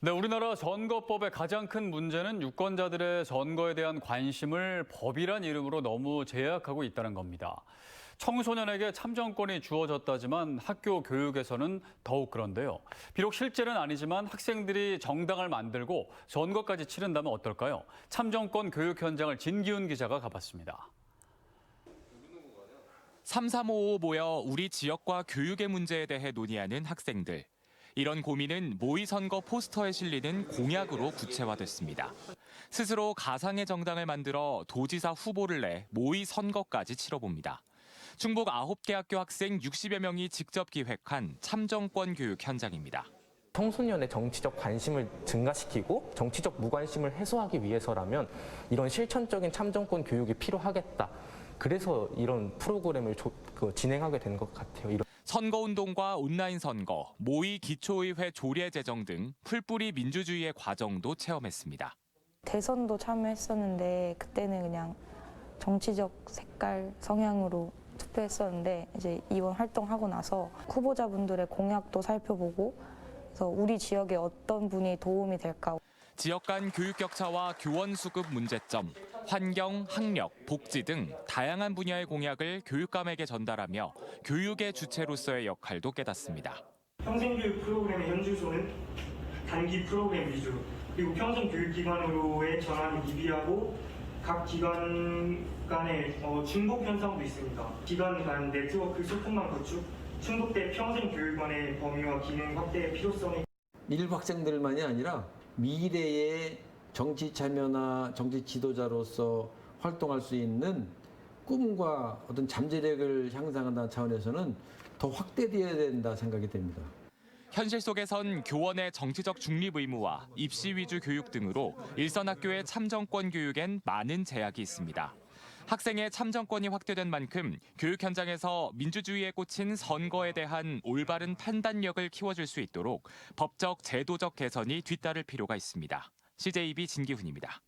네, 우리나라 선거법의 가장 큰 문제는 유권자들의 선거에 대한 관심을 법이란 이름으로 너무 제약하고 있다는 겁니다. 청소년에게 참정권이 주어졌다지만 학교 교육에서는 더욱 그런데요. 비록 실제는 아니지만 학생들이 정당을 만들고 선거까지 치른다면 어떨까요? 참정권 교육 현장을 진기훈 기자가 가봤습니다. 3355 모여 우리 지역과 교육의 문제에 대해 논의하는 학생들. 이런 고민은 모의 선거 포스터에 실리는 공약으로 구체화됐습니다. 스스로 가상의 정당을 만들어 도지사 후보를 내 모의 선거까지 치러봅니다. 충북 9개 학교 학생 60여 명이 직접 기획한 참정권 교육 현장입니다. 청소년의 정치적 관심을 증가시키고 정치적 무관심을 해소하기 위해서라면 이런 실천적인 참정권 교육이 필요하겠다. 그래서 이런 프로그램을 조- 그 진행하게 된 것 같아요. 이런 선거운동과 온라인 선거, 모의 기초의회 조례 제정 등 풀뿌리 민주주의의 과정도 체험했습니다. 대선도 참여했었는데 그때는 그냥 정치적 색깔 성향으로 투표했었는데 이제 이번 활동하고 나서 후보자분들의 공약도 살펴보고 그래서 우리 지역에 어떤 분이 도움이 될까 지역 간 교육 격차와 교원 수급 문제점, 환경, 학력, 복지 등 다양한 분야의 공약을 교육감에게 전달하며 교육의 주체로서의 역할도 깨닫습니다. 평생교육 프로그램의 현주소는 단기 프로그램 위주 그리고 평생교육기관으로의 전환이 미비하고 각 기관 간의 어, 중복 현상도 있습니다. 기관 간 네트워크 소통망 구축, 충북대 평생교육원의 범위와 기능 확대의 필요성이 일부 학생들만이 아니라 미래의 정치 참여나 정치 지도자로서 활동할 수 있는 꿈과 어떤 잠재력을 향상한다는 차원에서는 더 확대되어야 된다 생각이 됩니다. 현실 속에선 교원의 정치적 중립 의무와 입시 위주 교육 등으로 일선 학교의 참정권 교육엔 많은 제약이 있습니다. 학생의 참정권이 확대된 만큼 교육 현장에서 민주주의에 꽂힌 선거에 대한 올바른 판단력을 키워줄 수 있도록 법적 제도적 개선이 뒤따를 필요가 있습니다. CJB 진기훈입니다.